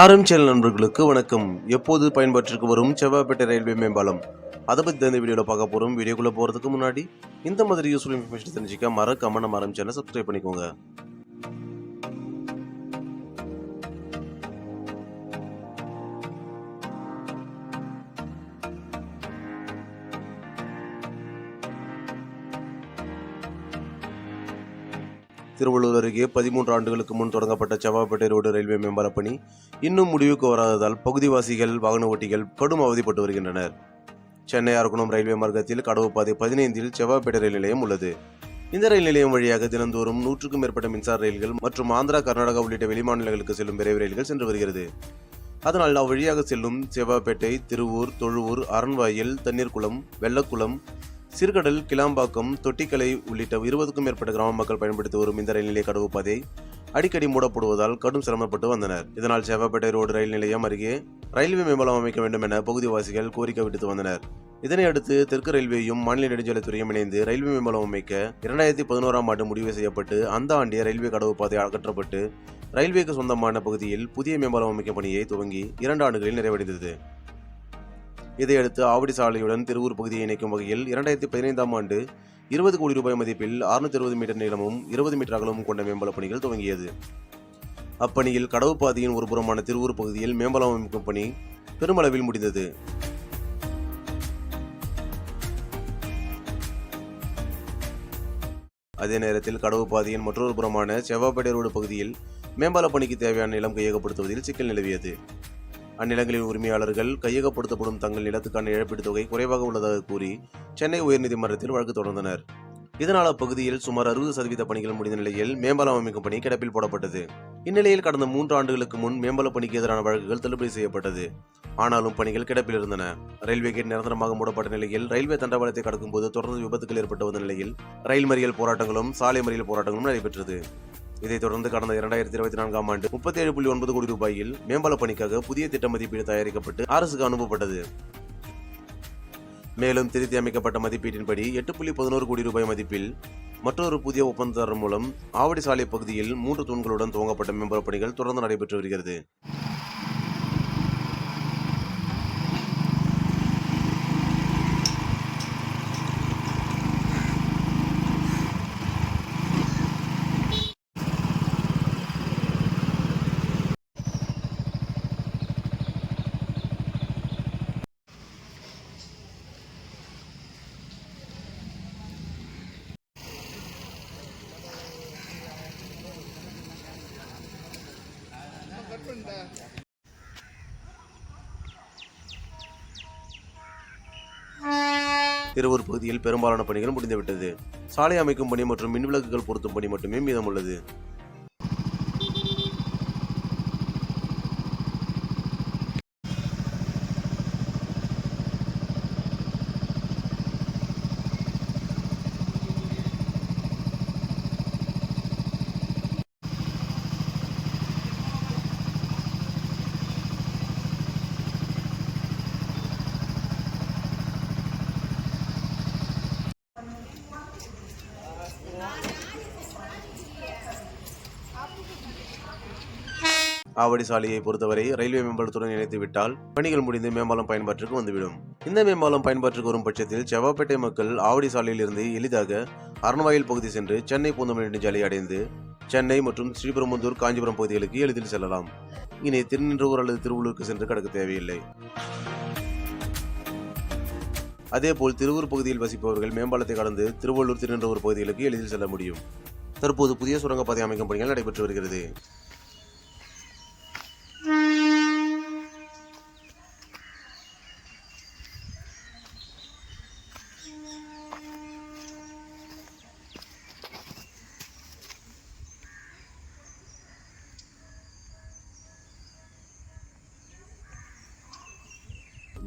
ஆரம் சேனல் நண்பர்களுக்கு வணக்கம். எப்போது பயன்பாட்டிற்கு வரும் செவ்வாய்ப்பேட்டை ரயில்வே மேம்பாலம்? அதை பற்றி தான் இந்த வீடியோவில் பார்க்க போகிறோம் வீடியோக்குள்ளே போகிறதுக்கு முன்னாடி இந்த மாதிரி யூஸ்ஃபுல் இன்ஃபர்மேஷன் தெரிஞ்சிக்க மறக்காம நம்ம ஆரம் சேனல் சப்ஸ்கிரைப் பண்ணிக்கோங்க. திருவள்ளூர் அருகே பதிமூன்று ஆண்டுகளுக்கு முன் தொடங்கப்பட்ட செவ்வாய்ப்பேட்டை ரோடு ரயில்வே மேம்பால பணி இன்னும் முடிவுக்கு வராததால் பகுதிவாசிகள் வாகன ஓட்டிகள் கடும் அவதிப்பட்டு வருகின்றனர். சென்னை அரக்குணம் ரயில்வே மார்க்கத்தில் கடவு பாதை பதினைந்தில் செவ்வாய்ப்பேட்டை ரயில் நிலையம் உள்ளது. இந்த ரயில் நிலையம் வழியாக தினந்தோறும் நூற்றுக்கும் மேற்பட்ட மின்சார ரயில்கள் மற்றும் ஆந்திரா கர்நாடகா உள்ளிட்ட வெளிமாநிலங்களுக்கு செல்லும் விரைவு ரயில்கள் சென்று வருகிறது. அதனால் அவ்வழியாக செல்லும் செவ்வாய்ப்பேட்டை திருவூர் தொழுவூர் அரண்வாயில் தண்ணீர்குளம் வெள்ளக்குளம் சிறுகடல் கிளாம்பாக்கம் தொட்டிக்கலை உள்ளிட்ட இருபதுக்கும் மேற்பட்ட கிராம மக்கள் பயன்படுத்தி வரும் இந்த ரயில் நிலைய கடவு பாதை அடிக்கடி மூடப்படுவதால் கடும் சிரமப்பட்டு வந்தனர். இதனால் சேவாப்பேட்டை ரோடு ரயில் நிலையம் அருகே ரயில்வே மேம்பாலம் அமைக்க வேண்டும் என பகுதிவாசிகள் கோரிக்கை விடுத்து வந்தனர். இதனை அடுத்து தெற்கு ரயில்வேயும் மாநில நெடுஞ்சாலைத்துறையும் இணைந்து ரயில்வே மேம்பாலம் அமைக்க இரண்டாயிரத்தி பதினோராம் ஆண்டு முடிவு செய்யப்பட்டு அந்த ஆண்டே ரயில்வே கடவு பாதை அகற்றப்பட்டு ரயில்வேக்கு சொந்தமான பகுதியில் புதிய மேம்பாலம் அமைக்கும் பணியை துவங்கி இரண்டு ஆண்டுகளில் நிறைவடைந்தது. இதையடுத்து ஆவடி சாலையுடன் திருவூர் பகுதியை இணைக்கும் வகையில் இரண்டாயிரத்தி பதினைந்தாம் ஆண்டு இருபது கோடி ரூபாய் மதிப்பில் அறுநூத்தி இருபது மீட்டர் நீளமும் இருபது மீட்டர் அகலமும் கொண்ட மேம்பால பணிகள் துவங்கியது. அப்பணியில் கடவு பாதையின் ஒரு புறமான திருவூர் பகுதியில் மேம்பாலம் அமைக்கும் பணி பெருமளவில் முடிந்தது. அதே நேரத்தில் கடவு பாதையின் மற்றொரு புறமான செவ்வாப்பேட்டை ரோடு பகுதியில் மேம்பால பணிக்கு தேவையான நிலம் கையகப்படுத்துவதில் சிக்கல் நிலவியது. அந்நிலங்களின் உரிமையாளர்கள் கையகப்படுத்தப்படும் தங்கள் நிலத்துக்கான இழப்பீட்டுத் தொகை குறைவாக உள்ளதாக கூறி சென்னை உயர்நீதிமன்றத்தில் வழக்கு தொடர்ந்தனர். இதனால் அப்பகுதியில் சுமார் அறுபது சதவீத பணிகள் முடிந்த நிலையில் மேம்பாலம் அமைக்கும் பணி கிடப்பில் போடப்பட்டது. இந்நிலையில் கடந்த மூன்று ஆண்டுகளுக்கு முன் மேம்பால பணிக்கு எதிரான வழக்குகள் தள்ளுபடி செய்யப்பட்டது. ஆனாலும் பணிகள் கிடப்பில் இருந்தன. ரயில்வே கேட் நிரந்தரமாக மூடப்பட்ட நிலையில் ரயில்வே தண்டவாளத்தை கடக்கும்போது தொடர்ந்து விபத்துகள் ஏற்பட்டு வந்த நிலையில் ரயில் மறியல் போராட்டங்களும் சாலை மறியல் போராட்டங்களும் நடைபெற்றது. இதைத் தொடர்ந்து கடந்த இரண்டாயிரத்தி இருபத்தி நான்காம் ஆண்டு முப்பத்தி ஏழு புள்ளி ஒன்பது கோடி ரூபாயில் மேம்பால பணிக்காக புதிய திட்ட மதிப்பீடு தயாரிக்கப்பட்டு அரசுக்கு அனுப்பப்பட்டது. மேலும் திருத்தி அமைக்கப்பட்ட மதிப்பீட்டின்படி எட்டு புள்ளி பதினோரு கோடி ரூபாய் மதிப்பில் மற்றொரு புதிய ஒப்பந்ததாரர் மூலம் ஆவடி சாலை பகுதியில் மூன்று தூண்களுடன் துவங்கப்பட்ட மேம்பால பணிகள் தொடர்ந்து நடைபெற்று வருகிறது. திருவூர் பகுதியில் பெரும்பாலான பணிகள் முடிந்துவிட்டது. சாலை அமைக்கும் பணி மற்றும் மின்விளக்குகள் பொருத்தும் பணி மட்டுமே மீதமுள்ளது ஆவடி சாலையை பொறுத்தவரை ரயில்வே மேம்பாலத்துடன் இணைத்து விட்டால் பணிகள் முடிந்து மேம்பாலம் பயன்பாட்டிற்கு வந்துவிடும். இந்த மேம்பாலம் பயன்பாட்டிற்கு வரும் பட்சத்தில் செவ்வாப்பேட்டை மக்கள் ஆவடி சாலையில் இருந்து எளிதாக அரண்வாயில் பகுதி சென்று சென்னை பூந்தமல்லி நெடுஞ்சாலை அடைந்து சென்னை மற்றும் ஸ்ரீபெரும்புதூர் காஞ்சிபுரம் பகுதிகளுக்கு எளிதில் செல்லலாம். இனி திருநின்றவூர் அல்லது திருவள்ளூருக்கு சென்று கடக்க தேவையில்லை. அதேபோல் திருவூர் பகுதியில் வசிப்பவர்கள் மேம்பாலத்தை கடந்து திருவள்ளூர் திருநின்றவூர் பகுதிகளுக்கு எளிதில் செல்ல முடியும். தற்போது புதிய சுரங்கப்பாதை அமைக்கும் பணிகள் நடைபெற்று வருகிறது.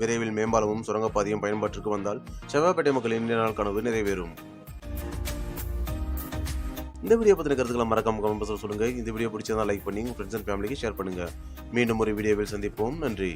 விரைவில் மேம்பாலமும் சுரங்கப்பாதையும் பயன்பாட்டிற்கு வந்தால் செவ்வாய்ப்பேட்டை மக்களின் நீண்ட நாள் கனவு நிறைவேறும். இந்த வீடியோ பற்றின கருத்துக்களை மறக்காம கமெண்ட் சொல்லுங்கள் இந்த வீடியோ பிடிச்சதா லைக் பண்ணி உங்க ஃப்ரெண்ட்ஸ் அண்ட் ஃபேமிலிக்கு ஷேர் பண்ணுங்கள் மீண்டும் ஒரு வீடியோவில் சந்திப்போம். நன்றி.